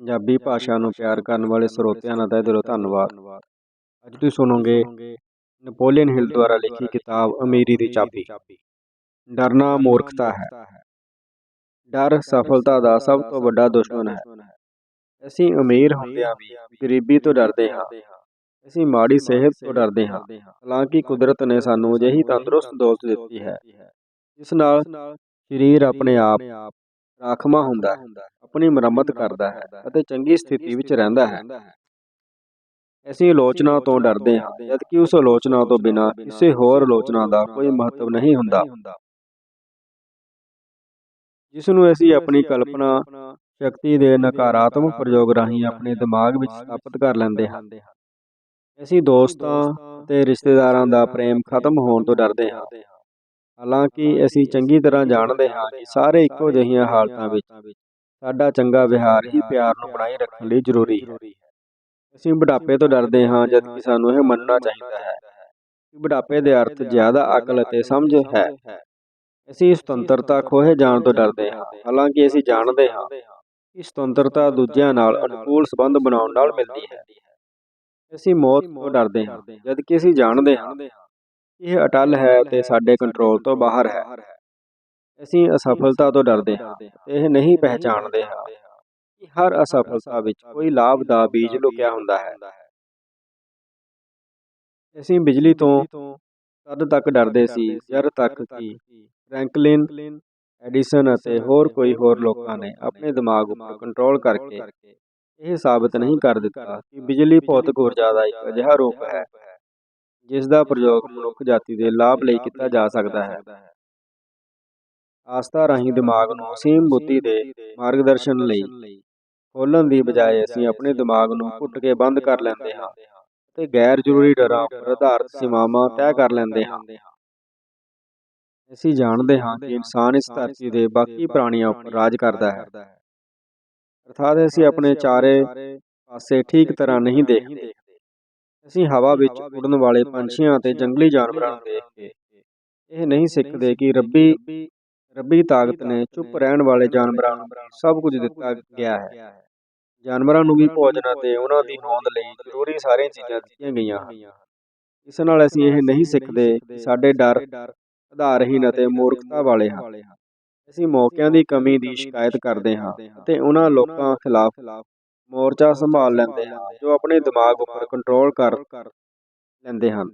ਪੰਜਾਬੀ ਭਾਸ਼ਾ ਨੂੰ ਪਿਆਰ ਕਰਨ ਵਾਲੇ ਸਰੋਤਿਆਂ ਦਾ ਤਹਿ ਦਿਲੋਂ ਧੰਨਵਾਦ। ਅੱਜ ਤੁਸੀਂ ਸੁਣੋਗੇ ਨੈਪੋਲੀਅਨ ਹਿਲ ਦੁਆਰਾ ਲਿਖੀ ਕਿਤਾਬ ਅਮੀਰੀ ਦੀ ਚਾਬੀ। ਡਰਨਾ ਮੂਰਖਤਾ ਹੈ। ਡਰ ਸਫਲਤਾ ਦਾ ਸਭ ਤੋਂ ਵੱਡਾ ਦੁਸ਼ਮਣ ਹੈ। ਅਸੀਂ ਅਮੀਰ ਹੁੰਦਿਆਂ ਵੀ ਗਰੀਬੀ ਤੋਂ ਡਰਦੇ ਹਾਂ। ਅਸੀਂ ਮਾੜੀ ਸਿਹਤ ਤੋਂ ਡਰਦੇ ਹਾਂ। ਹਾਲਾਂਕਿ ਕੁਦਰਤ ਨੇ ਸਾਨੂੰ ਅਜਿਹੀ ਤੰਦਰੁਸਤ ਦੌਲਤ ਦਿੱਤੀ ਹੈ, ਜਿਸ ਨਾਲ ਸਰੀਰ ਆਪਣੇ ਆਪ ਰਾਖਮਾ ਹੁੰਦਾ ਹੈ, ਆਪਣੀ ਮੁਰੰਮਤ ਕਰਦਾ ਹੈ ਅਤੇ ਚੰਗੀ ਸਥਿਤੀ ਵਿੱਚ ਰਹਿੰਦਾ ਹੈ। ਅਸੀਂ ਆਲੋਚਨਾ ਤੋਂ ਡਰਦੇ ਹਾਂ, ਜਦਕਿ ਉਸ ਆਲੋਚਨਾ ਤੋਂ ਬਿਨਾਂ ਕਿਸੇ ਹੋਰ ਆਲੋਚਨਾ ਦਾ ਕੋਈ ਮਹੱਤਵ ਨਹੀਂ ਹੁੰਦਾ। ਜਿਸ ਨੂੰ ਅਸੀਂ ਆਪਣੀ ਕਲਪਨਾ, ਸ਼ਕਤੀ ਦੇ ਨਕਾਰਾਤਮਕ ਪ੍ਰਯੋਗ ਰਾਹੀਂ ਆਪਣੇ ਦਿਮਾਗ ਵਿੱਚ ਸਥਾਪਿਤ ਕਰ ਲੈਂਦੇ ਹਾਂ। ਅਸੀਂ ਦੋਸਤਾਂ ਤੇ ਰਿਸ਼ਤੇਦਾਰਾਂ ਦਾ ਪ੍ਰੇਮ ਖਤਮ ਹੋਣ ਤੋਂ ਡਰਦੇ ਹਾਂ। ਹਾਲਾਂਕਿ ਅਸੀਂ ਚੰਗੀ ਤਰ੍ਹਾਂ ਜਾਣਦੇ ਹਾਂ ਕਿ ਸਾਰੇ ਇੱਕੋ ਜਿਹੀਆਂ ਹਾਲਤਾਂ ਵਿੱਚ ਸਾਡਾ ਚੰਗਾ ਵਿਹਾਰ ਹੀ ਪਿਆਰ ਨੂੰ ਬਣਾਈ ਰੱਖਣ ਲਈ ਜ਼ਰੂਰੀ ਹੈ। ਅਸੀਂ ਬੁਢਾਪੇ ਤੋਂ ਡਰਦੇ ਹਾਂ, ਜਦਕਿ ਸਾਨੂੰ ਇਹ ਮੰਨਣਾ ਚਾਹੀਦਾ ਹੈ ਕਿ ਬੁਢਾਪੇ ਦੇ ਅਰਥ ਜ਼ਿਆਦਾ ਅਕਲ ਅਤੇ ਸਮਝ ਹੈ। ਅਸੀਂ ਸੁਤੰਤਰਤਾ ਖੋਹੇ ਜਾਣ ਤੋਂ ਡਰਦੇ ਹਾਂ, ਹਾਲਾਂਕਿ ਅਸੀਂ ਜਾਣਦੇ ਹਾਂ ਕਿ ਸੁਤੰਤਰਤਾ ਦੂਜਿਆਂ ਨਾਲ ਅਨੁਕੂਲ ਸੰਬੰਧ ਬਣਾਉਣ ਨਾਲ ਮਿਲਦੀ ਹੈ। ਅਸੀਂ ਮੌਤ ਤੋਂ ਡਰਦੇ ਹਾਂ, ਜਦਕਿ ਅਸੀਂ ਜਾਣਦੇ ਹਾਂ ਇਹ ਅਟਲ ਹੈ ਤੇ ਸਾਡੇ ਕੰਟਰੋਲ ਤੋਂ ਬਾਹਰ ਹੈ। ਅਸੀਂ ਅਸਫਲਤਾ ਤੋਂ ਡਰਦੇ ਹਾਂ ਇਹ ਨਹੀਂ ਪਹਿਚਾਣਦੇ ਹਾਂ ਕਿ ਹਰ ਅਸਫਲਤਾ ਵਿੱਚ ਕੋਈ ਲਾਭ ਦਾ ਬੀਜ ਲੁਕਿਆ ਹੁੰਦਾ ਹੈ। ਅਸੀਂ ਬਿਜਲੀ ਤੋਂ ਤਦ ਤੱਕ ਡਰਦੇ ਸੀ ਜਦ ਤੱਕ ਕਿ ਫ੍ਰੈਂਕਲਿਨ ਐਡੀਸਨ ਅਤੇ ਹੋਰ ਕੋਈ ਹੋਰ ਲੋਕਾਂ ਨੇ ਆਪਣੇ ਦਿਮਾਗ ਉੱਪਰ ਕੰਟਰੋਲ ਕਰਕੇ ਇਹ ਸਾਬਤ ਨਹੀਂ ਕਰ ਦਿੱਤਾ ਕਿ ਬਿਜਲੀ ਭੌਤਿਕ ਊਰਜਾ ਦਾ ਇੱਕ ਅਜਿਹਾ ਰੂਪ ਹੈ। ਜਿਸ ਦਾ ਪ੍ਰਯੋਗ ਮਨੁੱਖ ਜਾਤੀ ਦੇ ਲਾਭ ਲਈ ਕੀਤਾ ਜਾ ਸਕਦਾ ਹੈ। ਆਸਥਾ ਰਾਹੀਂ ਦਿਮਾਗ ਨੂੰ ਅਸੀਮ ਬੁੱਧੀ ਦੇ ਮਾਰਗਦਰਸ਼ਨ ਲਈ ਖੋਲਣ ਦੀ ਬਜਾਏ ਅਸੀਂ ਆਪਣੇ ਦਿਮਾਗ ਨੂੰ ਘੁੱਟ ਕੇ ਬੰਦ ਕਰ ਲੈਂਦੇ ਹਾਂ ਤੇ ਗੈਰ ਜ਼ਰੂਰੀ ਡਰਾਂ ਉੱਪਰ ਆਧਾਰਿਤ ਸੀਮਾਵਾਂ ਤੈਅ ਕਰ ਲੈਂਦੇ ਹਾਂ। ਅਸੀਂ ਜਾਣਦੇ ਹਾਂ ਕਿ ਇਨਸਾਨ ਇਸ ਧਰਤੀ ਦੇ ਬਾਕੀ ਪ੍ਰਾਣੀਆਂ ਉੱਪਰ ਰਾਜ ਕਰਦਾ ਹੈ। ਅਰਥਾਤ ਅਸੀਂ ਆਪਣੇ ਚਾਰੇ ਪਾਸੇ ਠੀਕ ਤਰ੍ਹਾਂ ਨਹੀਂ ਦੇਖਦੇ। ਅਸੀਂ ਹਵਾ ਵਿੱਚ ਉੜਨ ਵਾਲੇ ਪੰਛੀਆਂ ਅਤੇ ਜੰਗਲੀ ਜਾਨਵਰਾਂ ਨੂੰ ਦੇਖ ਕੇ। ਇਹ ਨਹੀਂ ਸਿੱਖਦੇ ਕਿ ਰੱਬੀ ਰੱਬੀ ਤਾਕਤ ਨੇ ਚੁੱਪ ਰਹਿਣ ਵਾਲੇ ਜਾਨਵਰਾਂ ਨੂੰ ਸਭ ਕੁਝ ਦਿੱਤਾ ਗਿਆ ਹੈ। ਜਾਨਵਰਾਂ ਨੂੰ ਵੀ ਭੋਜਨ ਅਤੇ ਉਹਨਾਂ ਦੀ ਹੋਂਦ ਲਈ ਜ਼ਰੂਰੀ ਸਾਰੀਆਂ ਚੀਜ਼ਾਂ ਦਿੱਤੀਆਂ ਗਈਆਂ ਹਨ। ਇਸ ਨਾਲ ਅਸੀਂ ਇਹ ਨਹੀਂ ਸਿੱਖਦੇ ਕਿ ਸਾਡੇ ਡਰ ਆਧਾਰਹੀਨ ਅਤੇ ਮੂਰਖਤਾ ਵਾਲੇ ਹਨ। ਅਸੀਂ ਮੌਕਿਆਂ ਦੀ ਕਮੀ ਦੀ ਸ਼ਿਕਾਇਤ ਕਰਦੇ ਹਾਂ ਅਤੇ ਉਹਨਾਂ ਲੋਕਾਂ ਖਿਲਾਫ ਮੋਰਚਾ ਸੰਭਾਲ ਲੈਂਦੇ ਹਨ ਜੋ ਆਪਣੇ ਦਿਮਾਗ ਉੱਪਰ ਕੰਟਰੋਲ ਕਰ ਲੈਂਦੇ ਹਨ।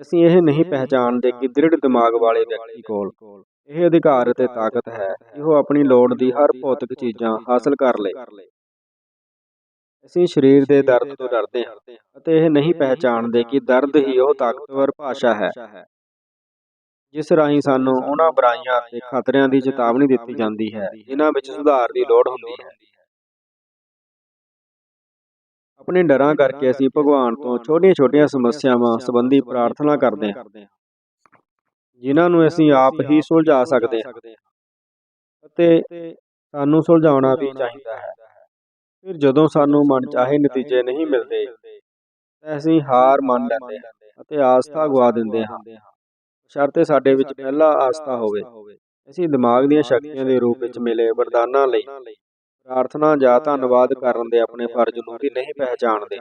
ਅਸੀਂ ਇਹ ਨਹੀਂ ਪਹਿਚਾਣਦੇ ਕਿ ਦ੍ਰਿੜ ਦਿਮਾਗ ਵਾਲੇ ਵਿਅਕਤੀ ਕੋਲ ਇਹ ਅਧਿਕਾਰ ਅਤੇ ਤਾਕਤ ਹੈ ਕਿ ਉਹ ਆਪਣੀ ਲੋੜ ਦੀ ਹਰ ਭੌਤਿਕ ਚੀਜ਼ਾਂ ਹਾਸਲ ਕਰ ਲੇ। ਅਸੀਂ ਸਰੀਰ ਦੇ ਦਰਦ ਤੋਂ ਡਰਦੇ ਹਾਂ ਅਤੇ ਇਹ ਨਹੀਂ ਪਹਿਚਾਣਦੇ ਕਿ ਦਰਦ ਹੀ ਉਹ ਤਾਕਤਵਰ ਭਾਸ਼ਾ ਹੈ। ਜਿਸ ਰਾਹੀਂ ਸਾਨੂੰ ਉਹਨਾਂ ਬੁਰਾਈਆਂ ਅਤੇ ਖਤਰਿਆਂ ਦੀ ਚੇਤਾਵਨੀ ਦਿੱਤੀ ਜਾਂਦੀ ਹੈ, ਜਿਨ੍ਹਾਂ ਵਿੱਚ ਸੁਧਾਰ ਦੀ ਲੋੜ ਹੁੰਦੀ ਹੈ। ਆਪਣੇ ਡਰਾਂ ਕਰਕੇ ਅਸੀਂ ਭਗਵਾਨ ਤੋਂ ਛੋਟੀਆਂ-ਛੋਟੀਆਂ ਸਮੱਸਿਆਵਾਂ ਸੰਬੰਧੀ ਪ੍ਰਾਰਥਨਾ ਕਰਦੇ ਹਾਂ। ਜਿਨ੍ਹਾਂ ਨੂੰ ਅਸੀਂ ਆਪ ਹੀ ਸੁਲਝਾ ਸਕਦੇ ਹਾਂ ਅਤੇ ਸਾਨੂੰ ਸੁਲਝਾਉਣਾ ਵੀ ਚਾਹੀਦਾ ਹੈ। ਫਿਰ ਜਦੋਂ ਸਾਨੂੰ ਮਨ ਚਾਹੇ ਨਤੀਜੇ ਨਹੀਂ ਮਿਲਦੇ, ਤਾਂ ਅਸੀਂ ਹਾਰ ਮੰਨ ਲੈਂਦੇ ਹਾਂ ਅਤੇ ਆਸਥਾ ਗਵਾ ਦਿੰਦੇ ਹਾਂ। ਸ਼ਰਤੇ ਸਾਡੇ ਵਿੱਚ ਪਹਿਲਾ ਆਸਥਾ ਹੋਵੇ। ਅਸੀਂ ਦਿਮਾਗ ਦੀਆਂ ਸ਼ਕਤੀਆਂ ਦੇ ਰੂਪ ਵਿੱਚ ਮਿਲੇ ਵਰਦਾਨਾਂ ਲਈ ਪ੍ਰਾਰਥਨਾ ਜਾਂ ਧੰਨਵਾਦ ਕਰਨ ਦੇ ਆਪਣੇ ਫਰਜ਼ ਨੂੰ ਵੀ ਨਹੀਂ ਪਹਿਚਾਣਦੇ।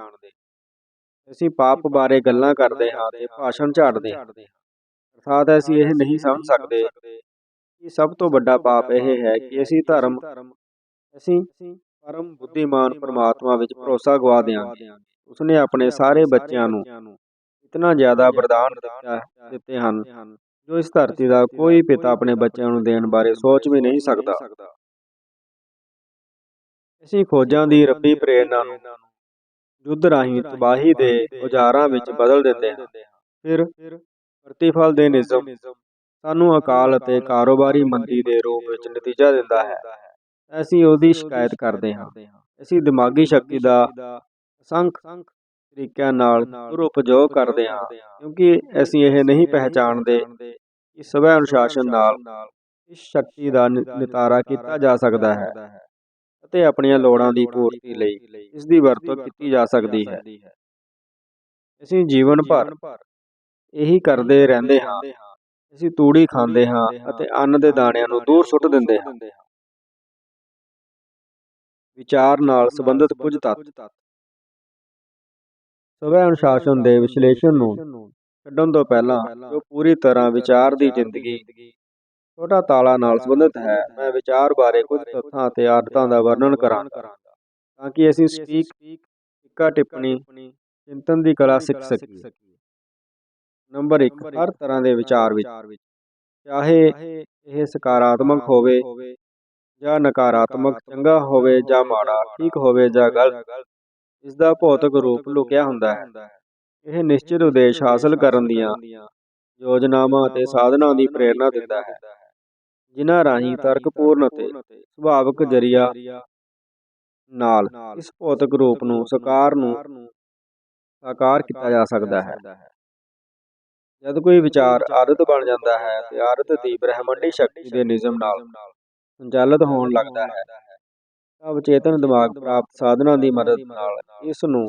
ਅਸੀਂ ਪਾਪ ਬਾਰੇ ਗੱਲਾਂ ਕਰਦੇ ਹਾਂ ਤੇ ਭਾਸ਼ਣ ਝਾੜਦੇ ਹਾਂ। ਅਰਥਾਤ ਅਸੀਂ ਇਹ ਨਹੀਂ ਸਮਝ ਸਕਦੇ ਕਿ ਸਭ ਤੋਂ ਵੱਡਾ ਪਾਪ ਇਹ ਹੈ ਕਿ ਅਸੀਂ ਧਰਮ, ਅਸੀਂ ਪਰਮ ਬੁੱਧੀਮਾਨ ਪਰਮਾਤਮਾ ਵਿੱਚ ਭਰੋਸਾ ਗਵਾ ਦਿਆਂਗੇ। ਉਸਨੇ ਆਪਣੇ ਸਾਰੇ ਬੱਚਿਆਂ ਨੂੰ ਇਤਨਾ ਜ਼ਿਆਦਾ ਵਰਦਾਨ ਦਿੱਤਾ, ਦਿੱਤੇ ਹਨ ਜੋ ਇਸ ਧਰਤੀ ਦਾ ਕੋਈ ਪਿਤਾ ਆਪਣੇ ਬੱਚਿਆਂ ਨੂੰ ਦੇਣ ਬਾਰੇ ਸੋਚ ਵੀ ਨਹੀਂ ਸਕਦਾ। ਅਸੀਂ ਖੋਜਾਂ ਦੀ ਰੱਬੀ ਪ੍ਰੇਰਣਾ ਨੂੰ ਯੁੱਧ ਰਾਹੀਂ ਤਬਾਹੀ ਦੇ ਔਜ਼ਾਰਾਂ ਵਿੱਚ ਬਦਲ ਦਿੰਦੇ ਹਾਂ। ਫਿਰ ਪ੍ਰਤੀਫਲ ਦੇ ਨਿਯਮ ਸਾਨੂੰ ਅਕਾਲ ਅਤੇ ਕਾਰੋਬਾਰੀ ਮੰਦੀ ਦੇ ਰੂਪ ਵਿੱਚ ਨਤੀਜਾ ਦਿੰਦਾ ਹੈ। ਅਸੀਂ ਉਹਦੀ ਸ਼ਿਕਾਇਤ ਕਰਦੇ ਹਾਂ। ਅਸੀਂ ਦਿਮਾਗੀ ਸ਼ਕਤੀ ਦਾ ਅਸੰਖ ਤਰੀਕਿਆਂ ਨਾਲ ਦੁਰਉਪਯੋਗ ਕਰਦੇ ਹਾਂ, ਕਿਉਂਕਿ ਅਸੀਂ ਇਹ ਨਹੀਂ ਪਹਿਚਾਣਦੇ ਕਿ ਸਵੈ ਅਨੁਸ਼ਾਸਨ ਨਾਲ ਇਸ ਸ਼ਕਤੀ ਦਾ ਨਿਤਾਰਾ ਕੀਤਾ ਜਾ ਸਕਦਾ ਹੈ। ਅਤੇ ਆਪਣੀਆਂ ਲੋੜਾਂ ਦੀ ਪੂਰਤੀ ਲਈ ਇਸ ਦੀ ਵਰਤੋਂ ਕੀਤੀ ਜਾ ਸਕਦੀ ਹੈ। ਅਸੀਂ ਜੀਵਨ ਭਰ ਇਹੀ ਕਰਦੇ ਰਹਿੰਦੇ ਹਾਂ। ਅਸੀਂ ਤੂੜੀ ਖਾਂਦੇ ਹਾਂ ਅਤੇ ਅੰਨ ਦੇ ਦਾਣਿਆਂ ਨੂੰ ਦੂਰ ਸੁੱਟ ਦਿੰਦੇ ਹਾਂ। ਵਿਚਾਰ ਨਾਲ ਸੰਬੰਧਿਤ ਕੁਝ ਤੱਤ। ਸਵੈ ਅਨੁਸ਼ਾਸਨ ਦੇ ਵਿਸ਼ਲੇਸ਼ਣ ਨੂੰ ਛੱਡਣ ਤੋਂ ਪਹਿਲਾਂ ਜੋ ਪੂਰੀ ਤਰ੍ਹਾਂ ਵਿਚਾਰ ਦੀ ਜ਼ਿੰਦਗੀ ਛੋਟਾ ਤਾਲਾ ਨਾਲ ਸੰਬੰਧਿਤ ਹੈ। ਮੈਂ ਵਿਚਾਰ ਬਾਰੇ ਕੁਝ ਤੱਥਾਂ ਅਤੇ ਆਦਤਾਂ ਦਾ ਵਰਣਨ ਕਰਾਂਗਾ। ਤਾਂ ਕਿ ਅਸੀਂ ਸਟੀਕ ਟਿੱਕਾ ਟਿੱਪਣੀ, ਚਿੰਤਨ ਦੀ ਕਲਾ ਸਿੱਖ ਸਕੀਏ। ਨੰਬਰ 1 ਹਰ ਤਰ੍ਹਾਂ ਦੇ ਵਿਚਾਰ ਵਿੱਚ, ਚਾਹੇ ਇਹ ਸਕਾਰਾਤਮਕ ਹੋਵੇ ਜਾਂ ਨਕਾਰਾਤਮਕ, ਚੰਗਾ ਹੋਵੇ ਜਾਂ ਮਾੜਾ, ਠੀਕ ਹੋਵੇ ਜਾਂ ਗਲਤ ਇਸ ਦਾ ਭੌਤਿਕ ਰੂਪ ਲੁਕਿਆ ਹੁੰਦਾ ਹੈ। ਇਹ ਨਿਸ਼ਚਿਤ ਉਦੇਸ਼ ਹਾਸਲ ਕਰਨ ਦੀਆਂ ਯੋਜਨਾਵਾਂ ਅਤੇ ਸਾਧਨਾਂ ਦੀ ਪ੍ਰੇਰਣਾ ਦਿੰਦਾ ਹੈ। ਜਿਨ੍ਹਾਂ ਰਾਹੀਂ ਤਰਕਪੂਰਨ ਅਤੇ ਸੁਭਾਵਿਕ ਜਰੀਆ ਨਾਲ ਇਸ ਭੌਤਿਕ ਰੂਪ ਨੂੰ ਸਾਕਾਰ ਨੂੰ ਸਾਕਾਰ ਕੀਤਾ ਜਾ ਸਕਦਾ ਹੈ। ਜਦ ਕੋਈ ਵਿਚਾਰ ਆਦਤ ਬਣ ਜਾਂਦਾ ਹੈ ਤੇ ਆਦਤ ਦੀ ਬ੍ਰਹਿਮੰਡੀ ਸ਼ਕਤੀ ਦੇ ਨਿਯਮ ਨਾਲ ਸੰਚਾਲਿਤ ਹੋਣ ਲੱਗਦਾ ਹੈ। ਤਾਂ ਵਿਚੇਤਨ ਦਿਮਾਗ ਪ੍ਰਾਪਤ ਸਾਧਨਾਂ ਦੀ ਮਦਦ ਨਾਲ ਇਸ ਨੂੰ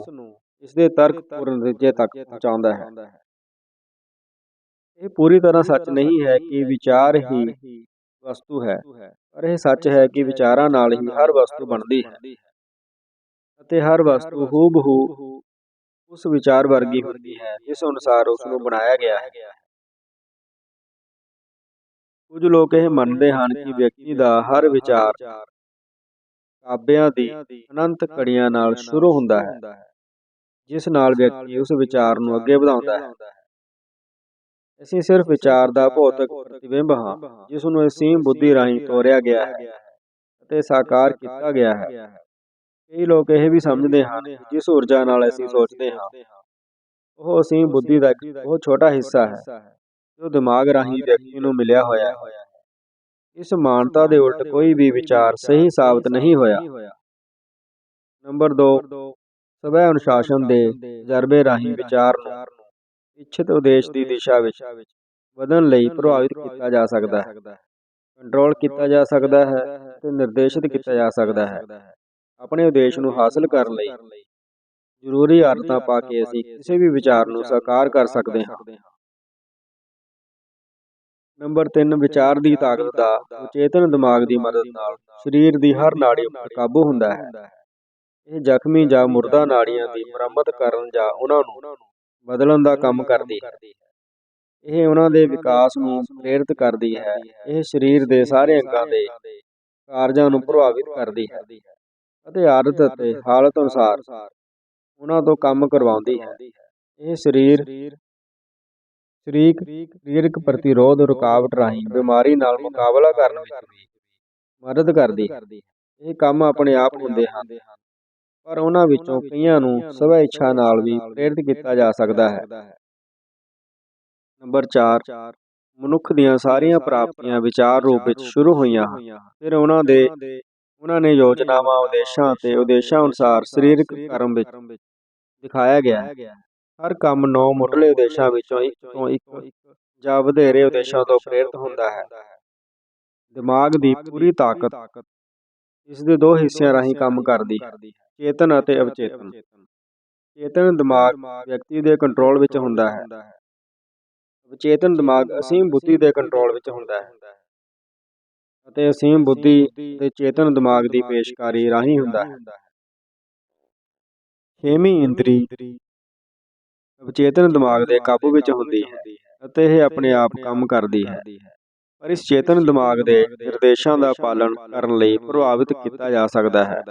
ਇਸ ਦੇ ਤਰਕਪੂਰਨ ਨਤੀਜੇ ਤੱਕ ਪਹੁੰਚਾਉਂਦਾ ਹੈ। ਇਹ ਪੂਰੀ ਤਰ੍ਹਾਂ ਸੱਚ ਨਹੀਂ ਹੈ ਕਿ ਵਿਚਾਰ ਹੀ ਵਸਤੂ ਹੈ। ਪਰ ਇਹ ਸੱਚ ਹੈ ਕਿ ਵਿਚਾਰਾਂ ਨਾਲ ਹੀ ਹਰ ਵਸਤੂ ਬਣਦੀ ਹੈ। ਅਤੇ ਹਰ ਵਸਤੂ ਹੂਬਹੂ ਉਸ ਵਿਚਾਰ ਵਰਗੀ ਹੁੰਦੀ ਹੈ, ਜਿਸ ਅਨੁਸਾਰ ਉਸ ਨੂੰ ਬਣਾਇਆ ਗਿਆ ਹੈ। ਕੁਝ ਲੋਕ ਇਹ ਮੰਨਦੇ ਹਨ ਕਿ ਵਿਅਕਤੀ ਦਾ ਹਰ ਵਿਚਾਰ ਕਾਬਿਆਂ ਦੀ ਅਨੰਤ ਕੜੀਆਂ ਨਾਲ ਸ਼ੁਰੂ ਹੁੰਦਾ ਹੈ, ਜਿਸ ਨਾਲ ਵਿਅਕਤੀ ਉਸ ਵਿਚਾਰ ਨੂੰ ਅੱਗੇ ਵਧਾਉਂਦਾ ਹੈ। ਅਸੀਂ ਸਿਰਫ ਵਿਚਾਰ ਦਾ ਭੌਤਿਕ ਪ੍ਰਤੀਬਿੰਬ ਹਾਂ, ਜਿਸ ਨੂੰ ਅਸੀਮ ਬੁੱਧੀ ਰਾਹੀਂ ਤੋਰਿਆ ਗਿਆ ਹੈ ਅਤੇ ਸਾਕਾਰ ਕੀਤਾ ਗਿਆ ਹੈ। ਕਈ ਲੋਕ ਇਹ ਵੀ ਸਮਝਦੇ ਹਨ ਜਿਸ ਊਰਜਾ ਨਾਲ ਅਸੀਂ ਸੋਚਦੇ ਹਾਂ, ਉਹ ਅਸੀਮ ਬੁੱਧੀ ਦਾ ਇੱਕ ਬਹੁਤ ਛੋਟਾ ਹਿੱਸਾ ਹੈ, ਜੋ ਦਿਮਾਗ ਰਾਹੀਂ ਵਿਅਕਤੀ ਨੂੰ ਮਿਲਿਆ ਹੋਇਆ ਹੈ। ਇਸ ਮਾਨਤਾ ਦੇ ਉਲਟ ਕੋਈ ਵੀ ਵਿਚਾਰ ਸਹੀ ਸਾਬਤ ਨਹੀਂ ਹੋਇਆ। ਨੰਬਰ 2 ਸਵੈ ਅਨੁਸ਼ਾਸਨ ਦੇ ਤਜਰਬੇ ਰਾਹੀਂ ਵਿਚਾਰ ਨੂੰ ਇੱਛਿਤ ਉਦੇਸ਼ ਦੀ ਦਿਸ਼ਾ ਵਿੱਚ ਵਧਣ ਲਈ ਪ੍ਰਭਾਵਿਤ ਕੀਤਾ ਜਾ ਸਕਦਾ ਹੈ। ਕੰਟਰੋਲ ਕੀਤਾ ਜਾ ਸਕਦਾ ਹੈ ਤੇ ਨਿਰਦੇਸ਼ਿਤ ਕੀਤਾ ਜਾ ਸਕਦਾ ਹੈ। ਆਪਣੇ ਉਦੇਸ਼ ਨੂੰ ਹਾਸਲ ਕਰਨ ਲਈ ਜ਼ਰੂਰੀ ਆਦਤਾਂ ਪਾ ਕੇ ਅਸੀਂ ਕਿਸੇ ਵੀ ਵਿਚਾਰ ਨੂੰ ਸਾਕਾਰ ਕਰ ਸਕਦੇ ਹਾਂ। ਨੰਬਰ 3 ਵਿਚਾਰ ਦੀ ਤਾਕਤ ਦਾ ਚੇਤਨ ਦਿਮਾਗ ਦੀ ਮਦਦ ਨਾਲ ਸਰੀਰ ਦੀ ਹਰ ਨਾੜੀ ਉੱਪਰ ਕਾਬੂ ਹੁੰਦਾ ਹੈ। ਇਹ ਜ਼ਖਮੀ ਜਾਂ ਮੁਰਦਾ ਨਾੜੀਆਂ ਦੀ ਮੁਰੰਮਤ ਕਰਨ ਜਾਂ ਉਹਨਾਂ ਨੂੰ ਬਦਲਣ ਦਾ ਕੰਮ ਕਰਦੀ ਹੈ। ਇਹ ਉਹਨਾਂ ਦੇ ਵਿਕਾਸ ਨੂੰ ਪ੍ਰੇਰਿਤ ਕਰਦੀ ਹੈ। ਇਹ ਸਰੀਰ ਦੇ ਸਾਰੇ ਅੰਗਾਂ ਦੇ ਕਾਰਜਾਂ ਨੂੰ ਪ੍ਰਭਾਵਿਤ ਕਰਦੀ ਹੈ। ਅਤੇ ਆਦਤ ਅਤੇ ਹਾਲਤ ਅਨੁਸਾਰ ਉਹਨਾਂ ਤੋਂ ਕੰਮ ਕਰਵਾਉਂਦੀ ਹੈ। ਇਹ ਸਰੀਰ ਸਰੀਕ ਸਰੀਰਕ ਪ੍ਰਤੀਰੋਧ ਰੁਕਾਵਟ ਰਾਹੀਂ ਬਿਮਾਰੀ ਨਾਲ ਮੁਕਾਬਲਾ ਕਰਨ ਵਿੱਚ ਮਦਦ ਕਰਦੀ ਹੈ। ਇਹ ਕੰਮ ਆਪਣੇ ਆਪ ਹੁੰਦੇ ਹਨ। ਪਰ ਉਹਨਾਂ ਵਿੱਚੋਂ ਕਈਆਂ ਨੂੰ ਸਵੈ ਇੱਛਾ ਨਾਲ ਵੀ ਪ੍ਰੇਰਿਤ ਕੀਤਾ ਜਾ ਸਕਦਾ ਹੈ। ਨੰਬਰ 4 ਮਨੁੱਖ ਦੀਆਂ ਸਾਰੀਆਂ ਪ੍ਰਾਪਤੀਆਂ ਵਿਚਾਰ ਰੂਪ ਵਿੱਚ ਸ਼ੁਰੂ ਹੋਈਆਂ ਹਨ। ਫਿਰ ਉਹਨਾਂ ਦੇ, ਉਹਨਾਂ ਨੇ ਯੋਜਨਾਵਾਂ, ਉਦੇਸ਼ਾਂ ਤੇ ਉਦੇਸ਼ਾਂ ਅਨੁਸਾਰ ਸਰੀਰਕ ਕਰਮ ਵਿੱਚ ਦਿਖਾਇਆ ਗਿਆ ਹੈ। ਹਰ ਕੰਮ ਨੌ ਮੁੱਢਲੇ ਉਦੇਸ਼ਾਂ ਵਿੱਚੋਂ ਇੱਕ ਤੋਂ ਇੱਕ ਜਾਂ ਵਧੇਰੇ ਉਦੇਸ਼ਾਂ ਤੋਂ ਪ੍ਰੇਰਿਤ ਹੁੰਦਾ ਹੈ। ਦਿਮਾਗ ਦੀ ਪੂਰੀ ਤਾਕਤ ਇਸ ਦੇ ਦੋ ਹਿੱਸਿਆਂ ਰਾਹੀਂ ਕੰਮ ਕਰਦੀ ਹੈ। ਚੇਤਨ ਅਤੇ ਅਵਚੇਤਨ। ਚੇਤਨ ਦਿਮਾਗ ਵਿਅਕਤੀ ਦੇ ਕੰਟਰੋਲ ਵਿੱਚ ਹੁੰਦਾ ਹੈ। ਅਵਚੇਤਨ ਦਿਮਾਗ ਅਸੀਮ ਬੁੱਧੀ ਦੇ ਕੰਟਰੋਲ ਵਿੱਚ ਹੁੰਦਾ ਹੈ। ਅਤੇ ਅਸੀਮ ਬੁੱਧੀ ਤੇ ਚੇਤਨ ਦਿਮਾਗ ਦੀ ਪੇਸ਼ਕਾਰੀ ਰਾਹੀਂ ਹੁੰਦਾ ਹੈ। ਛੇਵੀਂ ਇੰਦਰੀ ਅਵਚੇਤਨ ਦਿਮਾਗ ਦੇ ਕਾਬੂ ਵਿੱਚ ਹੁੰਦੀ ਹੈ ਅਤੇ ਇਹ ਆਪਣੇ ਆਪ ਕੰਮ ਕਰਦੀ ਹੈ। ਪਰ ਇਸ ਚੇਤਨ ਦਿਮਾਗ ਦੇ ਨਿਰਦੇਸ਼ਾਂ ਦਾ ਪਾਲਣ ਕਰਨ ਲਈ ਪ੍ਰਭਾਵਿਤ ਕੀਤਾ ਜਾ ਸਕਦਾ ਹੈ।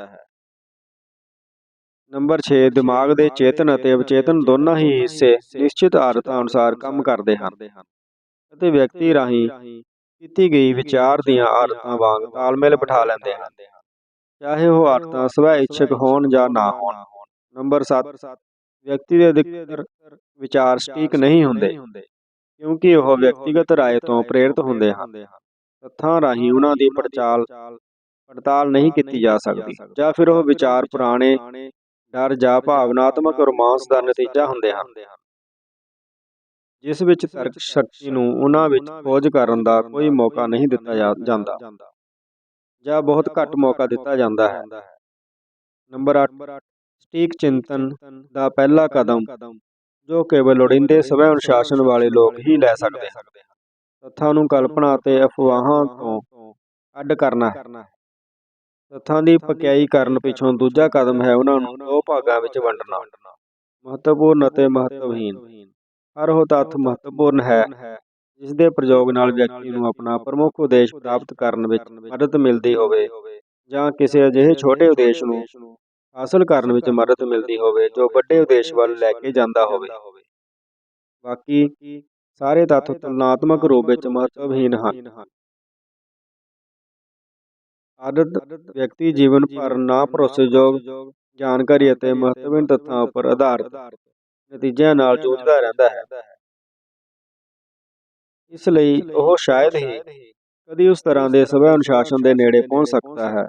ਨੰਬਰ 6 ਦਿਮਾਗ ਦੇ ਚੇਤਨ ਅਤੇ ਅਵਚੇਤਨ ਦੋਨਾਂ ਹੀ ਹਿੱਸੇ ਨਿਸ਼ਚਿਤ ਆਦਤਾਂ ਅਨੁਸਾਰ ਕੰਮ ਕਰਦੇ ਹਨ ਅਤੇ ਵਿਅਕਤੀ ਰਾਹੀਂ ਕੀਤੀ ਗਈ ਵਿਚਾਰ ਦੀਆਂ ਆਦਤਾਂ ਵਾਂਗ ਤਾਲਮੇਲ ਬਿਠਾ ਲੈਂਦੇ ਹਨ। ਚਾਹੇ ਉਹ ਆਦਤਾਂ ਸਵੈ ਇੱਛਕ ਹੋਣ ਜਾਂ ਨਾ ਹੋਣ। ਨੰਬਰ 7 ਵਿਅਕਤੀ ਦੇ ਅਧਿਕਤਰ ਵਿਚਾਰ ਸਟੀਕ ਨਹੀਂ ਹੁੰਦੇ ਕਿਉਂਕਿ ਉਹ ਵਿਅਕਤੀਗਤ ਰਾਏ ਤੋਂ ਪ੍ਰੇਰਿਤ ਹੁੰਦੇ ਹਨ। ਤੱਥਾਂ ਰਾਹੀਂ ਉਹਨਾਂ ਦੀ ਪੜਤਾਲ ਪੜਤਾਲ ਨਹੀਂ ਕੀਤੀ ਜਾ ਸਕਦੀ ਜਾਂ ਫਿਰ ਉਹ ਵਿਚਾਰ ਪੁਰਾਣੇ ਡਰ ਜਾਂ ਭਾਵਨਾਤਮਕ ਰੋਮਾਂਸ ਦਾ ਨਤੀਜਾ ਹੁੰਦੇ ਹਨ। ਜਿਸ ਵਿੱਚ ਤਰਕ ਸ਼ਕਤੀ ਨੂੰ ਉਹਨਾਂ ਵਿੱਚ ਖੋਜ ਕਰਨ ਦਾ ਕੋਈ ਮੌਕਾ ਨਹੀਂ ਦਿੱਤਾ ਜਾਂਦਾ ਜਾਂ ਬਹੁਤ ਘੱਟ ਮੌਕਾ ਦਿੱਤਾ ਜਾਂਦਾ ਹੈ। ਨੰਬਰ 8 ਸਟੀਕ ਚਿੰਤਨ ਦਾ ਪਹਿਲਾ ਕਦਮ ਜੋ ਕੇਵਲ ਲੋੜੀਂਦੇ ਸਵੈ ਅਨੁਸ਼ਾਸਨ ਵਾਲੇ ਲੋਕ ਹੀ ਲੈ ਸਕਦੇ ਹਨ। ਤੱਥਾਂ ਨੂੰ ਕਲਪਨਾ ਅਤੇ ਅਫਵਾਹਾਂ ਤੋਂ ਅੱਡ ਕਰਨਾ ਹੈ। ਤੱਥਾਂ ਦੀ ਪਕਿਆਈ ਕਰਨ ਪਿੱਛੋਂ ਦੂਜਾ ਕਦਮ ਹੈ ਉਹਨਾਂ ਨੂੰ ਦੋ ਭਾਗਾਂ ਵਿੱਚ ਵੰਡਣਾ। ਮਹੱਤਵਪੂਰਨ ਅਤੇ ਮਹੱਤਵਹੀਨ ਹਰ ਉਹ ਤੱਥ ਮਹੱਤਵਪੂਰਨ ਹੈ ਜਿਸ ਦੇ ਪ੍ਰਯੋਗ ਨਾਲ ਵਿਅਕਤੀ ਨੂੰ ਆਪਣਾ ਪ੍ਰਮੁੱਖ ਉਦੇਸ਼ ਪ੍ਰਾਪਤ ਕਰਨ ਵਿੱਚ ਮਦਦ ਮਿਲਦੀ ਹੋਵੇ ਜਾਂ ਕਿਸੇ ਅਜਿਹੇ ਛੋਟੇ ਉਦੇਸ਼ ਨੂੰ ਹਾਸਲ ਕਰਨ ਵਿੱਚ ਮਦਦ ਮਿਲਦੀ ਹੋਵੇ ਜੋ ਵੱਡੇ ਉਦੇਸ਼ ਵੱਲ ਲੈ ਕੇ ਜਾਂਦਾ ਹੋਵੇ। ਬਾਕੀ ਸਾਰੇ ਤੱਥ ਤੁਲਨਾਤਮਕ ਰੂਪ ਵਿੱਚ ਮਹੱਤਵਹੀਨ ਹਨ। ਆਦਤ ਵਿਅਕਤੀ ਜੀਵਨ ਭਰ ਨਾ ਭਰੋਸੇਯੋਗ ਜਾਣਕਾਰੀ ਅਤੇ ਮਹੱਤਵਪੂਰਨ ਤੱਥਾਂ ਉੱਪਰ ਆਧਾਰਿਤ ਨਤੀਜਿਆਂ ਨਾਲ ਜੂਝਦਾ ਰਹਿੰਦਾ ਹੈ। ਇਸ ਲਈ ਉਹ ਸ਼ਾਇਦ ਹੀ ਕਦੀ ਉਸ ਤਰ੍ਹਾਂ ਦੇ ਸਵੈ ਅਨੁਸ਼ਾਸਨ ਦੇ ਨੇੜੇ ਪਹੁੰਚ ਸਕਦਾ ਹੈ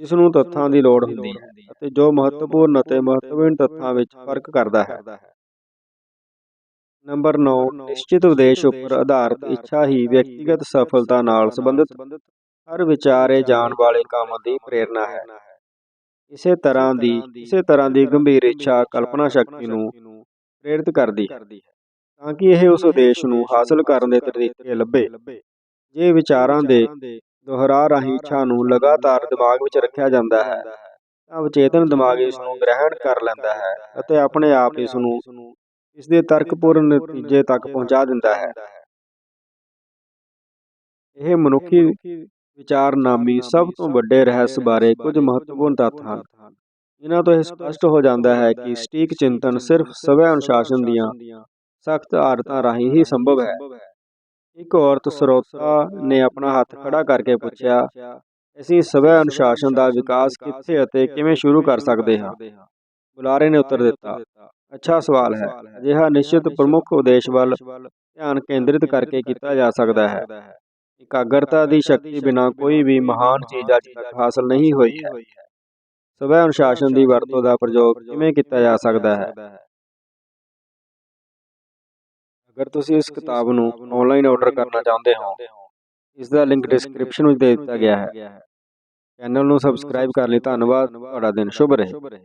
ਜਿਸ ਨੂੰ ਤੱਥਾਂ ਦੀ ਲੋੜ ਹੁੰਦੀ ਹੈ ਅਤੇ ਜੋ ਮਹੱਤਵਪੂਰਨ ਅਤੇ ਮਹੱਤਵਪੂਰਨ ਤੱਥਾਂ ਵਿੱਚ ਫ਼ਰਕ ਕਰਦਾ ਹੈ। ਨੰਬਰ 9 ਨਿਸ਼ਚਿਤ ਉਦੇਸ਼ ਉੱਪਰ ਆਧਾਰਿਤ ਇੱਛਾ ਹੀ ਵਿਅਕਤੀਗਤ ਸਫਲਤਾ ਨਾਲ ਸੰਬੰਧਿਤ ਹਰ ਵਿਚਾਰੇ ਜਾਣ ਵਾਲੇ ਕੰਮ ਦੀ ਪ੍ਰੇਰਣਾ ਹੈ। ਇਸੇ ਤਰ੍ਹਾਂ ਦੀ, ਇਸੇ ਤਰ੍ਹਾਂ ਦੀ ਗੰਭੀਰ ਇੱਛਾ ਕਲਪਨਾ ਸ਼ਕਤੀ ਨੂੰ ਪ੍ਰੇਰਿਤ ਕਰਦੀ ਹੈ ਤਾਂ ਕਿ ਇਹ ਉਸ ਉਦੇਸ਼ ਨੂੰ ਹਾਸਲ ਕਰਨ ਦੇ ਤਰੀਕੇ ਲੱਭੇ। ਜੇ ਵਿਚਾਰਾਂ ਦੇ ਦੁਹਰਾ ਰਾਹੀਂ ਇੱਛਾ ਨੂੰ ਲਗਾਤਾਰ ਦਿਮਾਗ ਵਿੱਚ ਰੱਖਿਆ ਜਾਂਦਾ ਹੈ, ਤਾਂ ਵਿਚੇਤਨ ਦਿਮਾਗ ਇਸ ਨੂੰ ਗ੍ਰਹਿਣ ਕਰ ਲੈਂਦਾ ਹੈ ਅਤੇ ਆਪਣੇ ਆਪ ਇਸ ਨੂੰ ਇਸ ਦੇ ਤਰਕਪੂਰਨ ਨਤੀਜੇ ਤੱਕ ਪਹੁੰਚਾ ਦਿੰਦਾ ਹੈ। ਇਹ ਮਨੁੱਖੀ ਵਿਚਾਰਨਾਮੀ ਸਭ ਤੋਂ ਵੱਡੇ ਰਹੱਸ ਬਾਰੇ ਕੁਝ ਮਹੱਤਵਪੂਰਨ ਤੱਥ ਹਨ। ਇਹਨਾਂ ਤੋਂ ਇਹ ਸਪਸ਼ਟ ਹੋ ਜਾਂਦਾ ਹੈ ਕਿ ਸਟੀਕ ਚਿੰਤਨ ਸਿਰਫ ਸਵੈ ਅਨੁਸ਼ਾਸਨ ਦੀਆਂ ਸਖਤ ਆਦਤਾਂ ਰਾਹੀਂ ਹੀ ਸੰਭਵ ਹੈ। ਇੱਕ ਔਰਤ ਸਰੋਤਾ ਨੇ ਆਪਣਾ ਹੱਥ ਖੜਾ ਕਰਕੇ ਪੁੱਛਿਆ, ਅਸੀਂ ਸਵੈ ਅਨੁਸ਼ਾਸਨ ਦਾ ਵਿਕਾਸ ਕਿੱਥੇ ਅਤੇ ਕਿਵੇਂ ਸ਼ੁਰੂ ਕਰ ਸਕਦੇ ਹਾਂ? ਬੁਲਾਰੇ ਨੇ ਉੱਤਰ ਦਿੱਤਾ, ਅੱਛਾ ਸਵਾਲ ਹੈ। ਅਜਿਹਾ ਨਿਸ਼ਚਿਤ ਪ੍ਰਮੁੱਖ ਉਦੇਸ਼ ਵੱਲ ਧਿਆਨ ਕੇਂਦਰਿਤ ਕਰਕੇ ਕੀਤਾ ਜਾ ਸਕਦਾ ਹੈ। ਇਕਾਗਰਤਾ ਦੀ ਸ਼ਕਤੀ ਬਿਨਾ ਕੋਈ ਵੀ ਮਹਾਨ ਚੀਜ਼ ਅੱਜ ਤੱਕ ਹਾਸਲ ਨਹੀਂ ਹੋਈ ਹੈ। ਸਵੈ ਅਨੁਸ਼ਾਸਨ ਦੀ ਵਰਤੋਂ ਦਾ ਪ੍ਰਯੋਗ ਕਿਵੇਂ ਕੀਤਾ ਜਾ ਸਕਦਾ ਹੈ? ਅਗਰ ਤੁਸੀਂ ਇਸ ਕਿਤਾਬ ਨੂੰ ਆਨਲਾਈਨ ਆਰਡਰ ਕਰਨਾ ਚਾਹੁੰਦੇ ਹੋ ਇਸ ਦਾ ਲਿੰਕ ਡਿਸਕ੍ਰਿਪਸ਼ਨ ਵਿੱਚ ਦੇ ਦਿੱਤਾ ਗਿਆ ਹੈ। ਚੈਨਲ ਨੂੰ ਸਬਸਕ੍ਰਾਈਬ ਕਰਨ ਲਈ ਧੰਨਵਾਦ। ਤੁਹਾਡਾ ਦਿਨ ਸ਼ੁਭ ਰਹੇ।